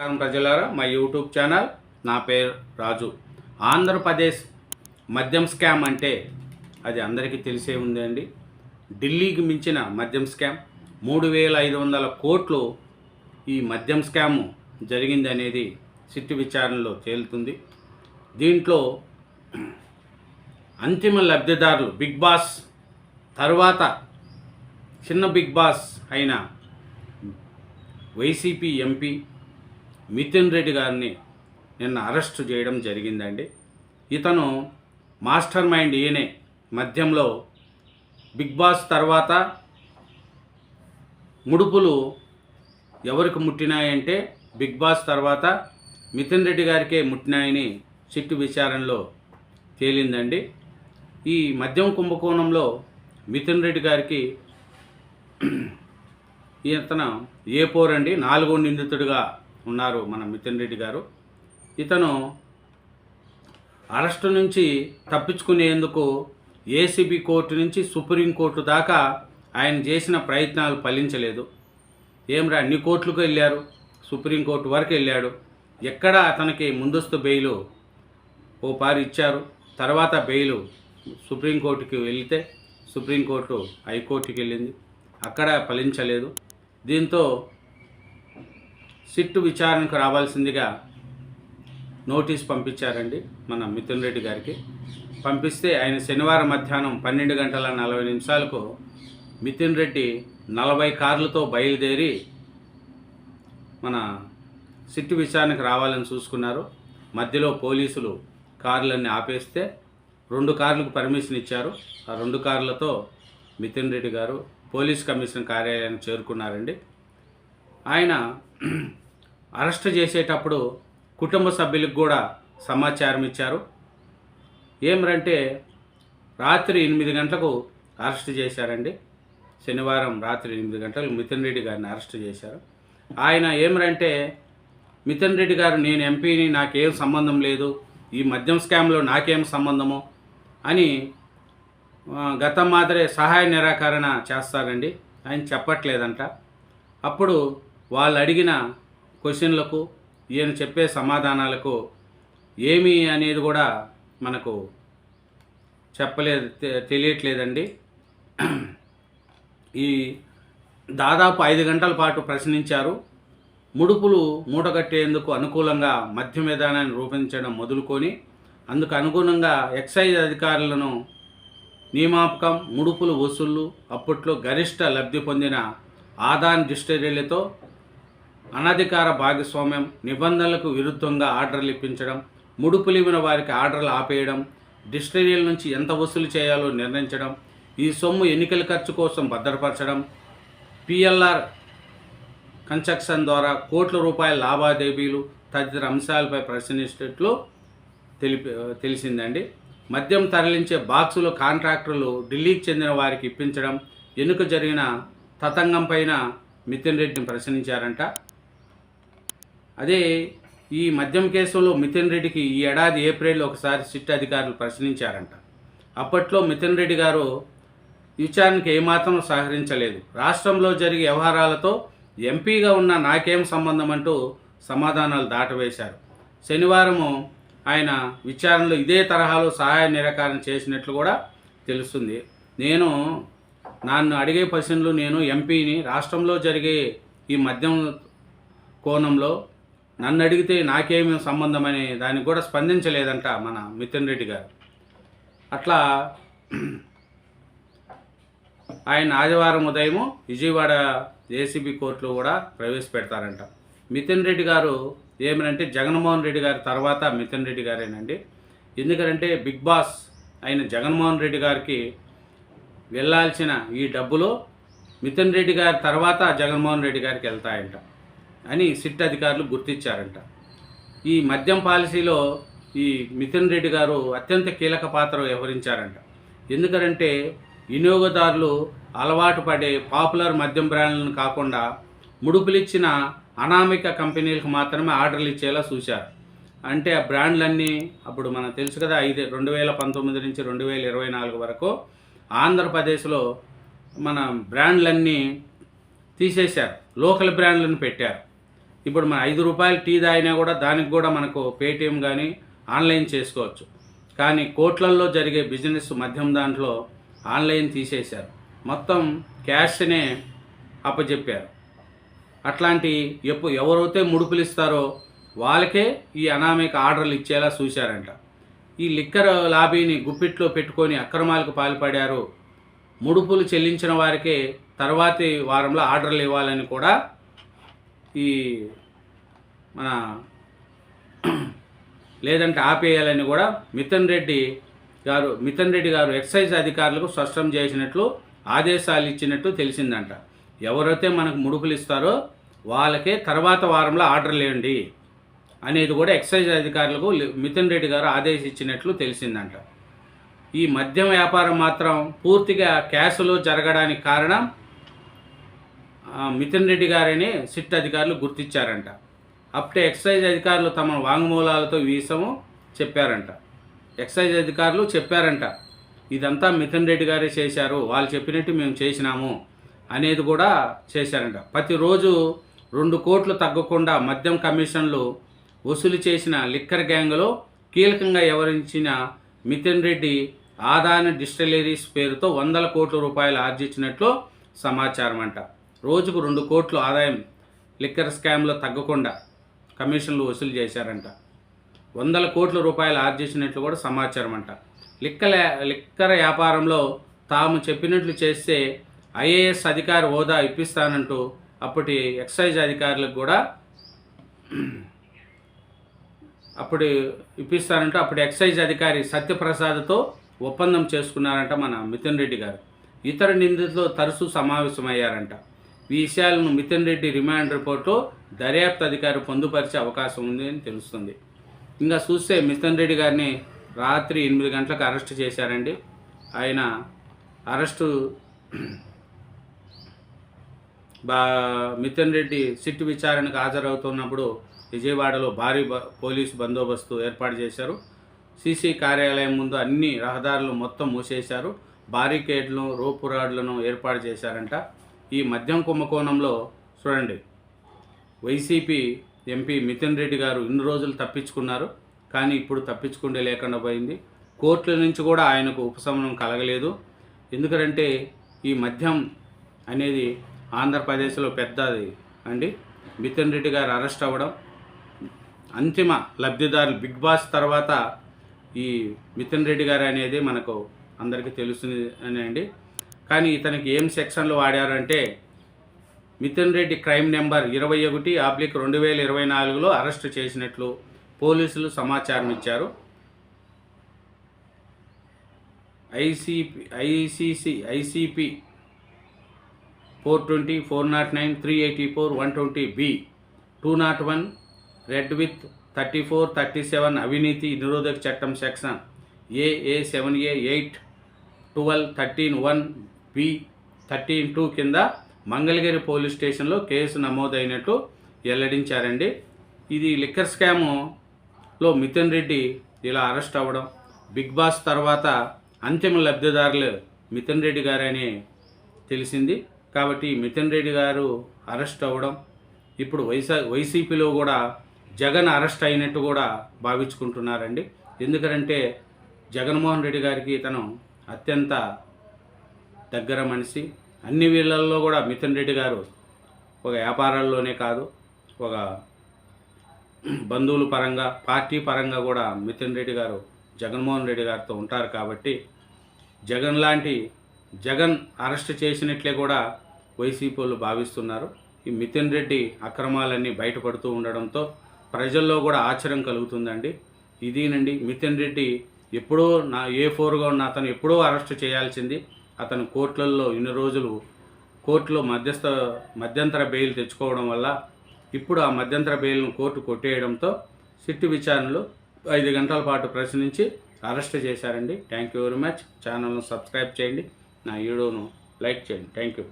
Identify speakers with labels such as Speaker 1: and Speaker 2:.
Speaker 1: నమస్కారం ప్రజలారా మా యూట్యూబ్ ఛానల్ నా పేరు రాజు. ఆంధ్రప్రదేశ్ మద్యం స్కామ్ అంటే అది అందరికీ తెలిసే ఉందండి ఢిల్లీకి మించిన మద్యం స్కామ్. మూడు వేల ఐదు వందల కోట్లు ఈ మద్యం స్కామ్ జరిగింది అనేది సిట్టు విచారణలో తేలుతుంది. దీంట్లో అంతిమ లబ్ధిదారులు బిగ్ బాస్ తర్వాత చిన్న బిగ్ బాస్ అయిన వైసీపీ ఎంపీ మితిన్ రెడ్డి గారిని నిన్న అరెస్ట్ చేయడం జరిగిందండి. ఇతను మాస్టర్ మైండ్ ఈయనే. మధ్యంలో బిగ్ బాస్ తర్వాత ముడుపులు ఎవరికి ముట్టినాయంటే బిగ్ బాస్ తర్వాత మితిన్ రెడ్డి గారికే ముట్టినాయని చిట్టు విచారణలో తేలిందండి. ఈ మద్యం కుంభకోణంలో మితిన్ రెడ్డి గారికి ఇతను ఏ పోరండి? నాలుగో నిందితుడిగా ఉన్నారు మన మిథున్ రెడ్డి గారు. ఇతను అరెస్టు నుంచి తప్పించుకునేందుకు ఏసీబీ కోర్టు నుంచి సుప్రీంకోర్టు దాకా ఆయన చేసిన ప్రయత్నాలు ఫలించలేదు. ఏమ్రా అన్ని కోర్టులకు వెళ్ళారు. సుప్రీంకోర్టు వరకు వెళ్ళాడు. ఎక్కడ అతనికి ముందస్తు బెయిలు ఓ పారు ఇచ్చారు. తర్వాత బెయిలు సుప్రీంకోర్టుకి వెళితే సుప్రీంకోర్టు హైకోర్టుకి వెళ్ళింది. అక్కడ ఫలించలేదు. దీంతో సిట్టు విచారణకు రావాల్సిందిగా నోటీస్ పంపించారండి మన మిథున్ రెడ్డి గారికి. పంపిస్తే ఆయన శనివారం మధ్యాహ్నం పన్నెండు గంటల నలభై నిమిషాలకు మిథున్ రెడ్డి నలభై కార్లతో బయలుదేరి మన సిట్టు విచారణకు రావాలని చూసుకున్నారు. మధ్యలో పోలీసులు కార్లన్నీ ఆపేస్తే రెండు కార్లకు పర్మిషన్ ఇచ్చారు. ఆ రెండు కార్లతో మిథున్ రెడ్డి గారు పోలీస్ కమిషనర్ కార్యాలయానికి చేరుకున్నారండి. ఆయన అరెస్ట్ చేసేటప్పుడు కుటుంబ సభ్యులకు కూడా సమాచారం ఇచ్చారు. ఏమరంటే రాత్రి ఎనిమిది గంటలకు అరెస్ట్ చేశారండి. శనివారం రాత్రి ఎనిమిది గంటలకు మిథున్ రెడ్డి గారిని అరెస్ట్ చేశారు. ఆయన ఏమరంటే మిథున్ రెడ్డి గారు నేను ఎంపీని నాకేం సంబంధం లేదు ఈ మద్యం స్కామ్లో నాకేం సంబంధము అని గతం మాదిరే సహాయ నిరాకరణ చేస్తారండి. ఆయన చెప్పట్లేదంట. అప్పుడు వాళ్ళు అడిగిన క్వశ్చన్లకు ఈయన చెప్పే సమాధానాలకు ఏమి అనేది కూడా మనకు చెప్పలేదు తె- తెలియట్లేదండి. ఈ దాదాపు ఐదు గంటల పాటు ప్రశ్నించారు. ముడుపులు మూటగట్టేందుకు అనుకూలంగా మద్యం విధానాన్ని రూపొందించడం మొదలుకొని అందుకు అనుగుణంగా ఎక్సైజ్ అధికారులను నియామకం ముడుపులు వసూళ్ళు అప్పట్లో గరిష్ట లబ్ధి పొందిన ఆదాన్ డిస్టరీలతో అనధికార భాగస్వామ్యం నిబంధనలకు విరుద్ధంగా ఆర్డర్లు ఇప్పించడం ముడుపులివిన వారికి ఆర్డర్లు ఆపేయడం డిస్టరీల నుంచి ఎంత వసూలు చేయాలో నిర్ణయించడం ఈ సొమ్ము ఎన్నికల ఖర్చు కోసం భద్రపరచడం పిఎల్ఆర్ కన్స్ట్రక్షన్ ద్వారా కోట్ల రూపాయల లావాదేవీలు తదితర అంశాలపై ప్రశ్నించినట్లు తెలిపి తెలిసిందండి. మద్యం తరలించే బాక్సులు కాంట్రాక్టర్లు ఢిల్లీకి చెందిన వారికి ఇప్పించడం ఎన్నిక జరిగిన తతంగం పైన మితిన్ రెడ్డిని ప్రశ్నించారంట. అదే ఈ మద్యం కేసులో మితిన్ రెడ్డికి ఈ ఏడాది ఏప్రిల్లో ఒకసారి సిట్ అధికారులు ప్రశ్నించారంట. అప్పట్లో మితిన్ రెడ్డి గారు విచారణకి ఏమాత్రం సహకరించలేదు. రాష్ట్రంలో జరిగే వ్యవహారాలతో ఎంపీగా ఉన్న నాకేం సంబంధం అంటూ సమాధానాలు దాటవేశారు. శనివారము ఆయన విచారణలో ఇదే తరహాలో సహాయ నిరాకరణ చేసినట్లు కూడా తెలుస్తుంది. నేను నన్ను అడిగే ప్రశ్నలు నేను ఎంపీని రాష్ట్రంలో జరిగే ఈ మద్యం కోణంలో నన్ను అడిగితే నాకేమి సంబంధం అని దానికి కూడా స్పందించలేదంట మన మితిన్ రెడ్డి గారు. అట్లా ఆయన ఆదివారం ఉదయం విజయవాడ ఏసీబీ కోర్టులో కూడా ప్రవేశపెడతారంట. మితిన్ రెడ్డి గారు ఏమనంటే జగన్మోహన్ రెడ్డి గారి తర్వాత మితిన్ రెడ్డి గారేనండి. ఎందుకంటే బిగ్ బాస్ అయిన జగన్మోహన్ రెడ్డి గారికి వెళ్ళాల్సిన ఈ డబ్బులు మితిన్ రెడ్డి గారి తర్వాత జగన్మోహన్ రెడ్డి గారికి వెళ్తాయంట. అని సిట్ అధికారులు గుర్తించారంట. ఈ మద్యం పాలసీలో ఈ మిథున్ రెడ్డి గారు అత్యంత కీలక పాత్ర వ్యవహరించారంట. ఎందుకంటే వినియోగదారులు అలవాటు పడే పాపులర్ మద్యం బ్రాండ్లను కాకుండా ముడుపులిచ్చిన అనామిక కంపెనీలకు మాత్రమే ఆర్డర్లు ఇచ్చేలా చూశారు. అంటే ఆ బ్రాండ్లన్నీ అప్పుడు మనకు తెలుసు కదా ఐదు రెండు వేల పంతొమ్మిది నుంచి రెండు వేల ఇరవై నాలుగు వరకు ఆంధ్రప్రదేశ్లో మన బ్రాండ్లన్నీ తీసేశారు. లోకల్ బ్రాండ్లను పెట్టారు. ఇప్పుడు మన ఐదు రూపాయలు టీ తాగినా కూడా దానికి కూడా మనకు పేటిఎం కానీ ఆన్లైన్ చేసుకోవచ్చు. కానీ కోట్లల్లో జరిగే బిజినెస్ మధ్యం దాంట్లో ఆన్లైన్ తీసేశారు. మొత్తం క్యాష్నే అప్పచెప్పారు అట్లాంటి ఎప్పు ఎవరైతే ముడుపులు ఇస్తారో వాళ్ళకే ఈ అనామిక ఆర్డర్లు ఇచ్చేలా చూశారంట. ఈ లిక్కర్ లాబీని గుప్పిట్లో పెట్టుకొని అక్రమాలకు పాల్పడారు. ముడుపులు చెల్లించిన వారికే తర్వాతి వారంలో ఆర్డర్లు ఇవ్వాలని కూడా ఈ మన లేదంటే ఆపేయాలని కూడా మిథన్ రెడ్డి గారు మిథన్ రెడ్డి గారు ఎక్సైజ్ అధికారులకు స్పష్టం చేసినట్లు ఆదేశాలు ఇచ్చినట్టు తెలిసిందంట. ఎవరైతే మనకు ముడుపులు ఇస్తారో వాళ్ళకే తర్వాత వారంలో ఆర్డర్లు ఇవ్వండి అనేది కూడా ఎక్సైజ్ అధికారులకు లి- మిథున్ రెడ్డి గారు ఆదేశించినట్లు తెలిసిందంట. ఈ మద్యం వ్యాపారం మాత్రం పూర్తిగా క్యాష్లో జరగడానికి కారణం మితిన్ రెడ్డి గారని సిట్ అధికారులు గుర్తించారంట. అప్పుడే ఎక్సైజ్ అధికారులు తమ వాంగ్మూలాలతో వీసము చెప్పారంట. ఎక్సైజ్ అధికారులు చెప్పారంట ఇదంతా మితిన్ రెడ్డి గారే చేశారు వాళ్ళు చెప్పినట్టు మేము చేసినాము అనేది కూడా చేశారంట. ప్రతిరోజు రెండు కోట్లు తగ్గకుండా మద్యం కమిషన్లు వసూలు చేసిన లిక్కర్ గ్యాంగ్లో కీలకంగా వ్యవహరించిన మితిన్ రెడ్డి ఆదాని డిస్టిలరీస్ పేరుతో వందల కోట్ల రూపాయలు ఆర్జించినట్లు సమాచారం అంట రోజుకు రెండు కోట్లు ఆదాయం లిక్కర్ స్కామ్లో తగ్గకుండా కమిషన్లు వసూలు చేశారంట. వందల కోట్ల రూపాయలు ఆర్జించినట్లు కూడా సమాచారం అంట లిక్కల లిక్కర్ వ్యాపారంలో తాము చెప్పినట్లు చేస్తే ఐఏఎస్ అధికారి హోదా ఇప్పిస్తానంటూ అప్పటి ఎక్సైజ్ అధికారులకు కూడా అప్పుడు ఇప్పిస్తానంటూ అప్పుడు ఎక్సైజ్ అధికారి సత్యప్రసాద్తో ఒప్పందం చేసుకున్నారంట మన మిథున్ రెడ్డి గారు. ఇతర నిందితులు తరచూ సమావేశమయ్యారంట. ఈ విషయాలను మిథున్ రెడ్డి రిమాండ్ రిపోర్టు దర్యాప్తు అధికారి పొందుపరిచే అవకాశం ఉంది అని తెలుస్తుంది. ఇంకా చూస్తే మిథున్ రెడ్డి గారిని రాత్రి ఎనిమిది గంటలకు అరెస్ట్ చేశారండి. ఆయన అరెస్టు బా మిథున్ రెడ్డి సిట్ విచారణకు హాజరవుతున్నప్పుడు విజయవాడలో భారీ బ- పోలీసు బందోబస్తు ఏర్పాటు చేశారు. సీసీ కార్యాలయం ముందు అన్ని రహదారులు మొత్తం మూసేశారు. బారికేడ్లను రోపు రాడ్లను ఏర్పాటు చేశారంట. ఈ మద్యం కుంభకోణంలో చూడండి. వైసీపీ ఎంపీ మితిన్ రెడ్డి గారు ఇన్ని రోజులు తప్పించుకున్నారు. కానీ ఇప్పుడు తప్పించుకుంటే లేకుండా పోయింది. కోర్టుల నుంచి కూడా ఆయనకు ఉపశమనం కలగలేదు. ఎందుకంటే ఈ మద్యం అనేది ఆంధ్రప్రదేశ్లో పెద్దది అండి. మితిన్ రెడ్డి గారు అరెస్ట్ అవ్వడం అంతిమ లబ్ధిదారులు బిగ్ బాస్ తర్వాత ఈ మితిన్ రెడ్డి గారు అనేది మనకు అందరికీ తెలుస్తుంది అని అండి. కానీ ఇతనికి ఏం సెక్షన్లు వాడారంటే మిథున్ రెడ్డి క్రైమ్ నెంబర్ ఇరవై ఒకటి ఆబ్లిక్ రెండు వేల ఇరవై నాలుగులో అరెస్టు చేసినట్లు పోలీసులు సమాచారం ఇచ్చారు. ICP ICC ICP four twenty four naught nine three eighty four one twenty B two naught one read with thirty four thirty seven అవినీతి నిరోధక చట్టం section AA seven A eight twelve thirteen one P thirteen two కింద Mangalagiri police స్టేషన్లో case నమోదైనట్టు వెల్లడించారండి. ఇది liquor స్కాములో మితిన్ Reddy ఇలా arrest అవ్వడం బిగ్ బాస్ తర్వాత అంతిమ లబ్ధిదారులు మితిన్ రెడ్డి గారని తెలిసింది. కాబట్టి మితిన్ రెడ్డి గారు అరెస్ట్ అవ్వడం ఇప్పుడు వైసా వైసీపీలో కూడా జగన్ అరెస్ట్ అయినట్టు కూడా భావించుకుంటున్నారండి. ఎందుకంటే జగన్మోహన్ రెడ్డి గారికి తను అత్యంత దగ్గర మనిషి. అన్ని వీళ్ళల్లో కూడా మిథున్ రెడ్డి గారు ఒక వ్యాపారాల్లోనే కాదు ఒక బంధువుల పరంగా పార్టీ పరంగా కూడా మిథున్ రెడ్డి గారు జగన్మోహన్ రెడ్డి గారితో ఉంటారు కాబట్టి జగన్ లాంటి జగన్ అరెస్ట్ చేసినట్లే కూడా వైసీపీ వాళ్ళు భావిస్తున్నారు. ఈ మిథున్ రెడ్డి అక్రమాలన్నీ బయటపడుతూ ఉండడంతో ప్రజల్లో కూడా ఆశ్చర్యం కలుగుతుందండి. ఇదేనండి మిథున్ రెడ్డి ఎప్పుడో నా ఏ ఫోర్గా ఉన్న అతను ఎప్పుడో అరెస్ట్ చేయాల్సింది. అతను కోర్టులలో ఇన్ని రోజులు కోర్టులో మధ్యస్థ మధ్యంతర బెయిల్ తెచ్చుకోవడం వల్ల ఇప్పుడు ఆ మధ్యంతర బెయిల్ను కోర్టు కొట్టేయడంతో సిట్టు విచారణలు ఐదు గంటల పాటు ప్రశ్నించి అరెస్ట్ చేశారండి. థ్యాంక్ యూ వెరీ మచ్ ఛానల్ను సబ్స్క్రైబ్ చేయండి. నా వీడియోను లైక్ చేయండి. Thank you